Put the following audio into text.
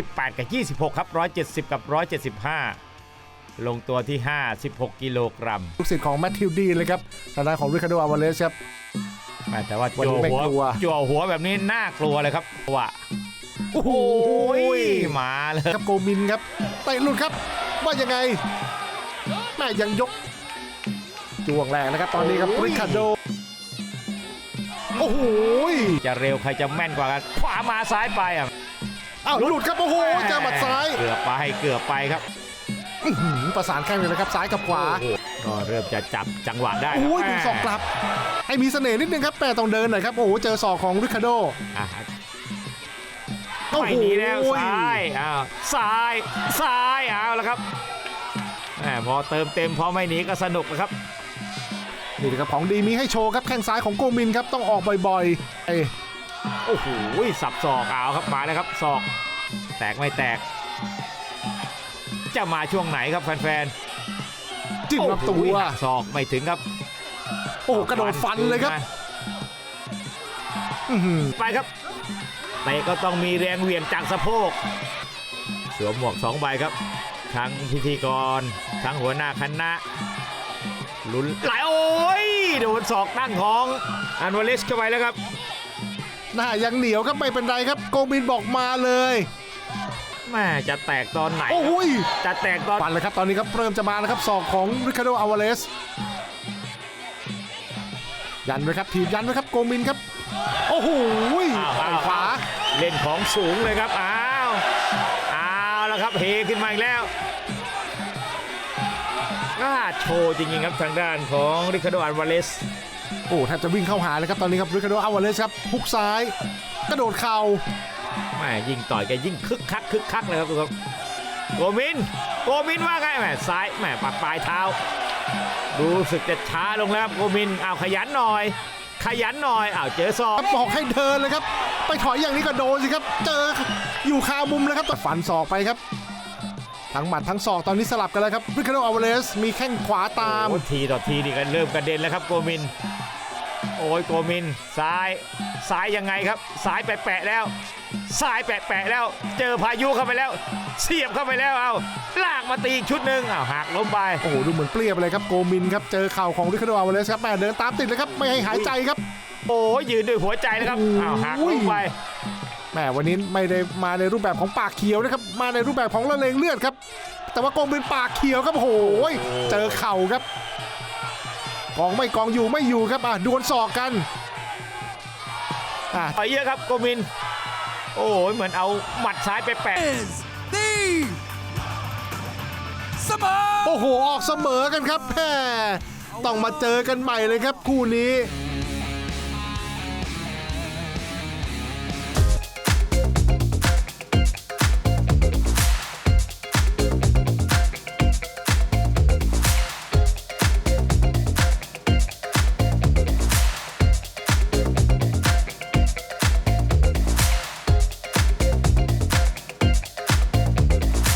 18 กับ 26 ครับ 170 กับ 175 ลงตัวที่56กิโลกรัม ลูกศิษย์ของแมทธิวดีเลยครับทางด้านของริคาร์โดอาวาเลสครับแม่แต่ว่าวันจั่นี้วไม่หัวกลัว จั่วหัวแบบนี้น่ากลัวเลยครับว่าโอ้โหมาเลย ครับโกมินครับเตะหลุดครับ ว่ายังไงแม่ยังยกจ้วงแรงนะครับ ตอนนี้ครับริคาร์โดโอ้โห จะเร็วใครจะแม่นกว่ากัน ขวามาซ้ายไปอะ อ้าวหลุดครับโอ้โหเจอหมัดซ้ายเกือบไปเกือบไปครับอื้อหือประสานแข้งเลยนะครับซ้ายกับขวาโอ้โหก็เริ่มจะจับจังหวะได้โอ้โหครับดึงศอกกลับ ให้มีเสน่ห์นิดนึงครับแปรต้องเดินหน่อยครับโอ้โหเจอศอกของริคาร์โดอะโอ้ไม่โหหนีแล้วซ้ายอ้าวซ้ายซ้ายเอาแล้วครับแหมพอเติมเต็มพอไม่หนีก็สนุกนะครับนี่นะครับของดีมีให้โชว์ครับแข้งซ้ายของโกมินครับต้องออกบ่อยๆเอ้ย โอ้โหสับศอกเอาครับมาแล้วครับศอก แตกไม่แตก จะมาช่วงไหนครับแฟนจิ้มๆลำตัวโอ้โหหักศอกไม่ถึงครับ โอ้โหกระโดดฟันเลยครับมาอื้อหือไปครับเตะก็ต้องมีแรงเหวี่ยงจากสะโพก สวมหมวกสองใบครับ ทั้งพิธีกร ทั้งหัวหน้าคณะลุ้นไหลโอ้ยโดนศอกตั้งของอันวาเลสเข้าไปแล้วครับ หน้ายังเหนียวครับไม่เป็นไรครับ โกมินบอกมาเลยแม่จะแตกตอนไหนโอ้โหยจะแตกตอนฟันเลยครับตอนนี้ครับเริ่มจะมาแล้วครับศอกของริคาร์โดอาวาเลสยันไว้ครับถีบยันไว้ครับโกมินครับ โอ้โหยอ้าวต่อ้าอยวขวา เล่นของสูงเลยครับอ้าวอ้าวแล้วครับเฮขึ้นมาอีกแล้ว กล้าโชว์จริงๆครับทางด้านของริคาร์โดอันวาเลสโอ้แทบจะวิ่งเข้าหาเลยครับตอนนี้ครับริคาร์โดอาวาเลสครับฮุกซ้าย กระโดดเข่าแม่ยิ่งต่อยแกยิ่งคึกคักคึกคักเลยครับดูครับโกมิน โกมินว่าไงแม่ซ้ายแม่ปักปลายเท้า ดูสึกจะช้าลงแล้วครับโกมินอ้าวขยันหน่อย ขยันหน่อยอ้าวเจอศอกครับบอกให้เดินเลยครับ ไปถอยอย่างนี้ก็โดนสิครับ เจออยู่คามุมเลยครับฟันศอกไปครับ ทั้งหมัดทั้งศอกตอนนี้สลับกันแล้วครับริคาร์โดอาวาเลสมีแข้งขวาตาม โอ้ทีต่อทีนี่กันเริ่มกระเด็นแล้วครับโกมิน โอ้ยโกมินซ้ายซ้ายยังไงครับซ้ายแปะๆแล้วซ้ายแปะๆแล้ว เจอพายุเข้าไปแล้ว เสียบเข้าไปแล้วเอาลากมาตีอีกชุดหนึ่งอ้าวหักล้มไปโอ้โหดูเหมือนเปรี้ยไปเลยครับโกมินครับเจอเข่าของริคาร์โดอาวาเลสครับแม่เดินตามติดเลยครับไม่ให้หายใจครับ โอ้ยยืนด้วยหัวใจนะครับอ้าวหักล้มไป แหมวันนี้ไม่ได้มาในรูปแบบของปากเขียวนะครับ มาในรูปแบบของละเลงเลือดครับ แต่ว่าโกงเป็นปากเขียวครับโอ้โหยเจอเข่าครับ กองไม่กองอยู่ไม่อยู่ครับอะดวลศอกกันอะต่อยเยอะครับโกมิน โอ้ยเหมือนเอาหมัดซ้ายไปแปะ is the Samoa โอ้โหออกเสมอกันครับแหมต้องมาเจอกันใหม่เลยครับคู่นี้